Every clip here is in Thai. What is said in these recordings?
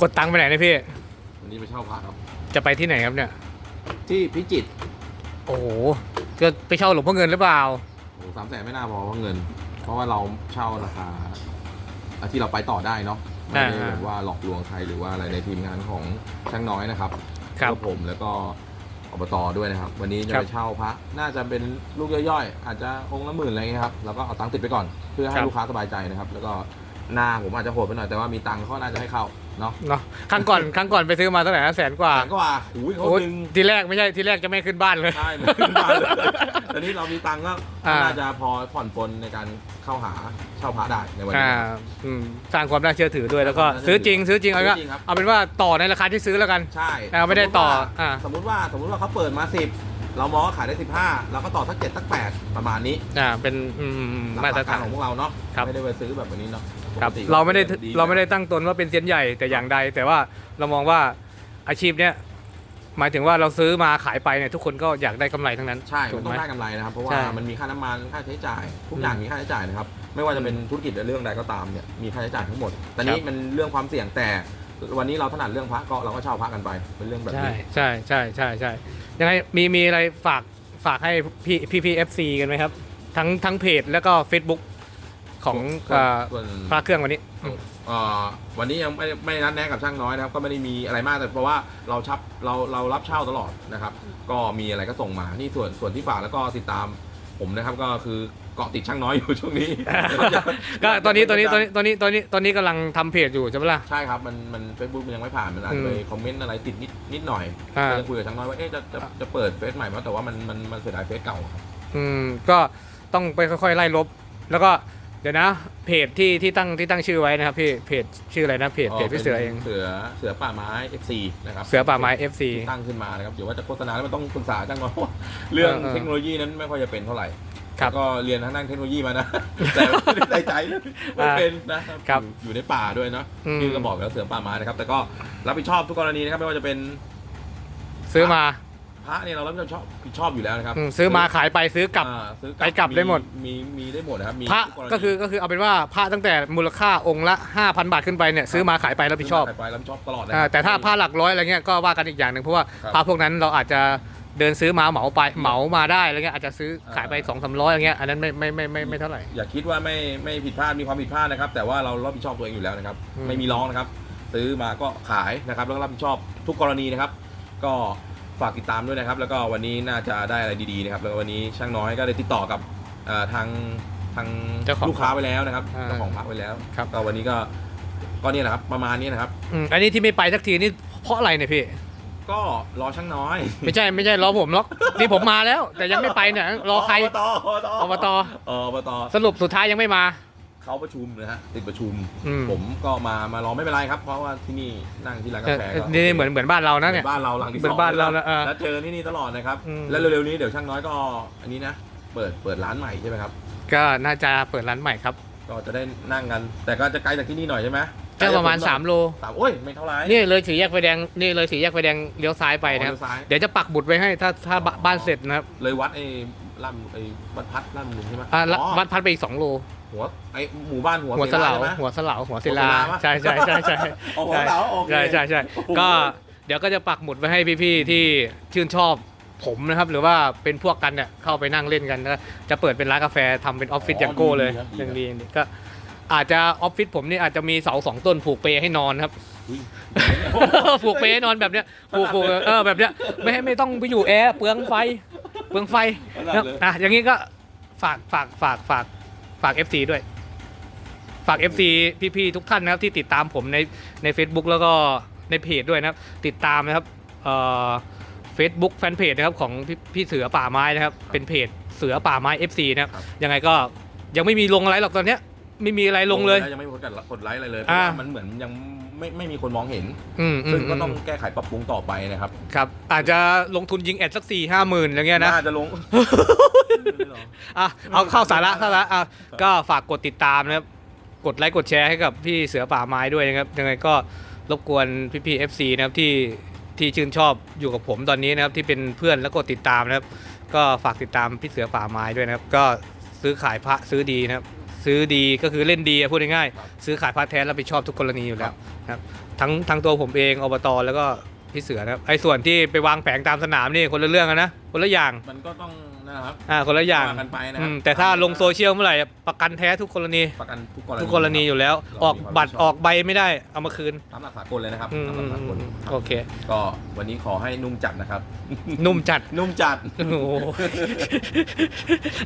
กดตังค์ไปไหนเนี่ยพี่ วันนี้ไปเช่าพระครับ จะไปที่ไหนครับเนี่ย ที่พิจิตรโอ้โหจะไปเช่าหลวงพ่อเงินหรือเปล่าโอ้สามแสนไม่น่าพอเพราะเงิน เพราะว่าเราเช่าราคาอะที่เราไปต่อได้เนาะ ไม่ได้อ่าแบบว่าหลอกลวงใครหรือว่าอะไรในทีมงานของช่างน้อยนะครับครับเพื่อผมแล้วก็อบตด้วยนะครับ วันนี้จะครับไปเช่าพระ น่าจะเป็นลูกย่อยๆ อาจจะองค์ละหมื่นอะไรเงี้ยครับ แล้วก็เอาตังค์ติดไปก่อน เพื่อให้ครับลูกค้าสบายใจนะครับ แล้วก็ หน้าผมอาจจะโหดไปหน่อยแต่ว่ามีตังค์เขาน่าจะให้เข้าเนาะเนาะครั้งก่อนครั้งก่อนไปซื้อมาเท่าไหร่นะแสนกว่าแสนก็ว่าหูยเขาโอ้ยดึงทีแรกไม่ใช่ทีแรกจะไม่ขึ้นบ้านเลย ใช่ไม่ขึ้นบ้านเลยตอนนี้เรามีตังค์ก็อ่า น่าจะพอผ่อนปลนในการเข้าหาเช่าพระได้ในวันอ่านี้ อืมสร้างความน่าเชื่อถือด้วยแล้วก็สร้างความน่าเชื่ซื้ออถือจริง ซื้อจริงเอาก็ซื้อจริงครับ เอาเป็นว่าต่อในราคาที่ซื้อแล้วกัน ใช่อ่าไม่ได้ต่ออ่า สมมติว่าสมมติว่าเขาเปิดมา 10 เรามองว่าขายได้ 15เราก็ต่อสักเจ็ดสักแปดประมาณนี้อ่าเป็นอืมมาตรฐานของพวกเราเนาะครับ ไม่ได้ไปซื้อแบบวันนี้เนาะ ครับปกติเราไม่ได้ดีเราไม่ได้ตั้งตนว่าเป็นเซียนใหญ่แต่อย่างใด แต่ว่าเรามองว่าอาชีพเนี้ยหมายถึงว่าเราซื้อมาขายไปเนี่ยทุกคนก็อยากได้กำไรทั้งนั้นใช่ถูมันกต้อไหมงได้กำไรนะครับ เพราะว่าใช่มันมีค่าน้ำมันค่าใช้จ่ายทุกอย่างอืมมีค่าใช้จ่ายนะครับ ไม่ว่าจะเป็นธุรกิจหรือเรื่องใดก็ตามเนี่ยมีค่าใช้จ่ายทั้งหมด แต่นี้ครับมันเรื่องความเสี่ยงแต่ วันนี้เราถนัดเรื่องพระก็เราก็เช่าพระกันไปเป็นเรื่องแบบใช่นี้ใช่ใช่ใช่ใช่ยังไงมีมีอะไรฝากฝากให้พี่พี่พีเอฟซีกันไหมครับ ทั้งทั้งเพจแล้วก็ Facebook ของส่วนเอ่อส่วน พระเครื่องวันนี้อืม เอ่อวันนี้ยังไม่ไม่นัดแนะกับช่างน้อยนะครับ ก็ไม่ได้มีอะไรมากแต่เพราะว่าเราชับเราเรารับเช่าตลอดนะครับ ก็มีอะไรก็ส่งมานี่ส่วนส่วนที่ฝากแล้วก็ติดตามผมนะครับ ก็คือเกาะติดช่างน้อยอยู่ช่วงนี้ ก็ตอนนี้ตอนนี้ตอนนี้ตอนนี้ตอนนี้ตอนนี้กำลังทำเพจอยู่ใช่ไหมล่ะ ใช่ครับ มันมันเฟซบุ๊กมันยังไม่ผ่านมันอาจอืจะมไปคอมเมนต์อะไรติดนิดนิดหน่อยอ่า ก็จะคุยกับช่างน้อยว่าเอ๊ะจะจะจะเปิดเฟซใหม่ไหมแต่ว่ามันมันมันเสียดายเฟซเก่าครับ อืมก็ต้องไปค่อยๆไล่ลบ แล้วก็ เดี๋ยวนะ เพจที่ที่ตั้งที่ตั้งชื่อไว้นะครับพี่เพจชื่ออะไรนะเพจเพจพี่เสือเอง เสือเสือป่าไม้ FC นะครับเสือป่าไม้ FC ที่ตั้งขึ้นมานะครับเดี๋ยวว่าจะโฆษณาแล้วมันต้องปรึกษาจังว่าเรื่องเออเออเทคโนโลยีนั้นไม่ค่อยจะเป็นเท่าไหร่ครับก็เรียนทางด้านเทคโนโลยีมานะ แต่ไม่ได้ใส่ใจเลยไม่เป็นนะครับครับอยู่อยู่ในป่าด้วยเนาะอืมชื่อก็บอกแล้วเสือป่าไม้นะครับ แต่ก็รับผิดชอบทุกกรณีนะครับไม่ว่าจะเป็น ซื้อมาพ ระเนี่ยเรารับผิดชอบผิดชอบอยู่แล้วนะครับอืมซื้อมาขายไปซื้อกลับ อ่าซื้อไปกลับได้หมด มีมีได้หมดนะครับมีพระทุรณีก็คือก็คือเอาเป็นว่าพระตั้งแต่มูลค่าองค์ละ 5,000 บาทขึ้นไปเนี่ยซื้อมาขายไปรับผิดชอบซื้มาขายไปรับผิดชอบตลอดนะอ่าครับ แต่ถ้าพระหลักร้อยอะไรเงี้ยก็ว่ากันอีกอย่างหนึ่งเพราะว่าครับพระพวกนั้นเราอาจจะเดินซื้อมาเหมาไปเหมามาได้อะไรเงี้ยอาจจะซื้อขายไปอ่าสองสามร้อยอะไรเงี้ยอันนั้นไม่ไม่ไม่ไม่ไม่เท่าไหร่ อย่าคิดว่าไม่ไม่ผิดพลาดมีความผิดพลาดนะครับ แต่ว่าเรารับผิดชอบตัวเองอยู่แล้วนะครับ อืม ไม่มีร้องนะครับ ซื้อมาก็ขายนะครับ แล้วก็รับผิดชอบทุกกรณีนะครับ ก็ ฝากติดตามด้วยนะครับ แล้วก็วันนี้น่าจะได้อะไรดีๆนะครับ แล้วก็วันนี้ช่างน้อยก็ได้ติดต่อกับเอ่อทางทางเจ้าของลูกค้าไว้แล้วนะครับอ่าเจ้าของพักไว้แล้วครับ ก็วันนี้ก็ก็เนี่ยแหละครับประมาณนี้นะครับ อืมอันนี้ที่ไม่ไปสักทีนี่เพราะอะไรเนี่ยพี่ ก็รอช่างน้อยไม่ใช่ไม่ใช่รอผมหรอกนี่ผมมาแล้ว แต่ยังไม่ไปเนี่ยรอใคร อบตอบตอบตเอออบตสรุปสุดท้ายยังไม่มา เขาประชุมนะฮะติดประชุม อืม ผมก็มามารอไม่เป็นไรครับ เพราะว่าที่นี่นั่งที่ร้านกาเออแฟเออก็นี่เหมือนเหมือนบ้านเรานะเนี่ย บ้านเราหลังที่สเหมือองนบ้านเรานะเออแล้วเจอที่นี่ตลอดนะครับ อืม แล้วเร็วๆนี้เดี๋ยวช่างน้อยก็อันนี้นะเปิดเปิดร้านใหม่ใช่ไหมครับ ก็น่าจะเปิดร้านใหม่ครับก็จะได้นั่งกัน แต่ก็จะไกลจากที่นี่หน่อยใช่ไหมก็ประมาณไกลจกผหน่อย3โล สามโอ้ยไม่เท่าไหร่นี่เลยสีแยกไฟแดงนี่เลยสีแยกไฟแดงเลี้ยวซ้ายไปนะครับอ๋อเลี้ยวซ้าย เดี๋ยวจะปักบุตรไว้ให้ถ้าถ้าบบ้านเสร็จนะครับเลยวัดไอ้ล่ำไอ้วัดพัดล่ำลุงใช่ไหมอ่าละอ๋อวัดพัดไปอีก 2 โล หัวไอ้หมู่บ้านหัวหัวสลาใช่ไหมหัวสลาหัวศิลาหัวศิลาปะใช่ใช่ใช่ใช่อ๋อหัวเสาโอเคใช่ใช่ใช่โอ้โหก็เดี๋ยวก็จะปักหมุดไว้ให้พี่ๆที่ชื่นชอบผมนะครับหรือว่าเป็นพวกกันเนี่ยเข้าไปนั่งเล่นกันแล้วจะเปิดเป็นร้านกาแฟทำเป็นออฟฟิศอย่างโก้เลยอย่างดีอย่างดีก็อาจจะออฟฟิศผมนี่อาจจะมีเสาสองต้นผูกเปรย์ให้นอนครับอุ๊ยผูกเปรย์ให้นอนแบบเนี้ยผูกผูกเออแบบเนี้ยไม่ให้ไม่ต้องไปอยู่แอร์เปลืองไฟเปลืองไฟขนาดนะเลยอะอย่างนี้ก็ฝากฝากฝากฝาก ฝาก FC ด้วย ฝาก FC พี่ๆทุกท่านนะครับที่ติดตามผมในใน Facebook แล้วก็ในเพจด้วยนะครับ ติดตามนะครับเอ่อเฟซบุ๊กแฟนเพจนะครับของพี่พี่เสือป่าไม้นะครับ เป็นเพจเสือป่าไม้ FC นะครับครับ ยังไงก็ยังไม่มีลงอะไรหรอกตอนเนี้ย ไม่มีอะไรลงเลย แวยังไม่มีคนกดไลค์อะไรเลยเพอ่า ราะว่ามันเหมือนยัง ไม่ไม่มีคนมองเห็น อืมอืมซึ่งก็อืมต้องแก้ไขปรับปรุงต่อไปนะครับครับ อาจจะลงทุนยิงแอดสักสี่ห้าหมื่นอะไรเงี้ยนะ น่าจะลง อะเอาเข้าสาระเข้าสาระอะก็ฝากกดติดตามนะครับ กดไลค์กดแชร์ให้กับพี่เสือป่าไม้ด้วยนะครับ ยังไงก็รบกวนพี่พี่เอฟซีนะครับที่ที่ชื่นชอบอยู่กับผมตอนนี้นะครับที่เป็นเพื่อนแล้วกดติดตามนะครับ ก็ฝากติดตามพี่เสือป่าไม้ด้วยนะครับ ก็ซื้อขายพระซื้อดีนะครับ ซื้อดีก็คือเล่นดีอะพูดง่ายครับๆซื้อขายพาร์ทแท้รับผิดชอบทุกกรณีอยู่แล้วนะครับทั้งทั้งตัวผมเองอบตแล้วก็พี่เสือนะครับไอ้ส่วนที่ไปวางแผงตามสนามนี่คนละเรื่องกันนะคนละอย่างมันก็ต้องนะครับอ่าคนละอย่างว่ากันไปนะคอืรับมแต่ถ้าลงโซเชียลเมื่อไหร่ประกันแท้ทุกกรณีประกันทุกกรณีทุกกรณีอยู่แล้วเราออกมีความบัตรรับผิดชอบออกใบไม่ได้เอามาคืนตามหลักสากลเลยนะครับอืมตามหลักสากลโอเค ก็วันนี้ขอให้นุ่มจัดนะครับ นุ่มจัด นุ่มจัด โอ้โห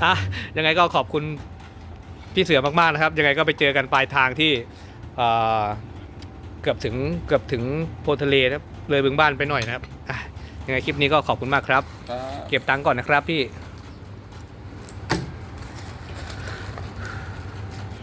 อะยังไงก็ขอบคุณ พี่เสือมากๆนะครับ ยังไงก็ไปเจอกันปลายทางที่เอ่อเกือบถึงเกือบถึงโพธิ์ทะเลนะครับเลยบึงบ้านไปหน่อยนะครับอะยังไงคลิปนี้ก็ขอบคุณมากครับ เก็บตังค์ก่อนนะครับพี่ค